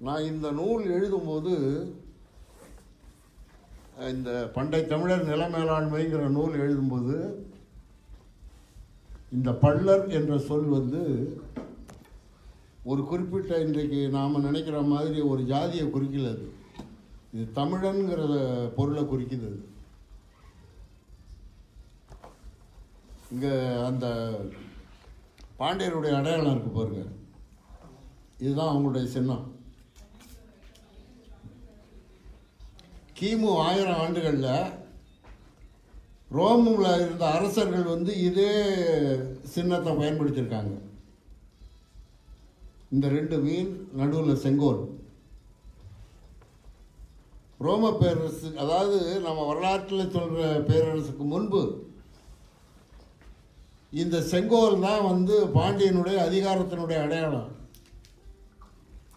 நான் இந்த நூல் எழுதும்போது இந்த பண்டை தமிழர் நில மேலாண்மைங்கிற நூல் எழுதும்போது இந்த பள்ளர் என்ற சொல் வந்து ஒரு குறிப்பிட்ட இன்றைக்கு நாம் நினைக்கிற மாதிரி ஒரு ஜாதியை குறிக்கல அது. இது தமிழனுங்கிற பொருளை குறிக்குது அது. இங்கே அந்த பாண்டியருடைய அடையாளம் இருக்கு பாருங்க. இதுதான் அவங்களுடைய சின்னம். கிமு ஆயிரம் ஆண்டுகளில் ரோமில் இருந்த அரசர்கள் வந்து இதே சின்னத்தை பயன்படுத்தியிருக்காங்க. இந்த ரெண்டு மீன் நடுவில் செங்கோல். ரோம பேரரசு அதாவது நம்ம வரலாற்றில் சொல்கிற பேரரசுக்கு முன்பு இந்த செங்கோல் தான் வந்து பாண்டியனுடைய அதிகாரத்தினுடைய அடையாளம்.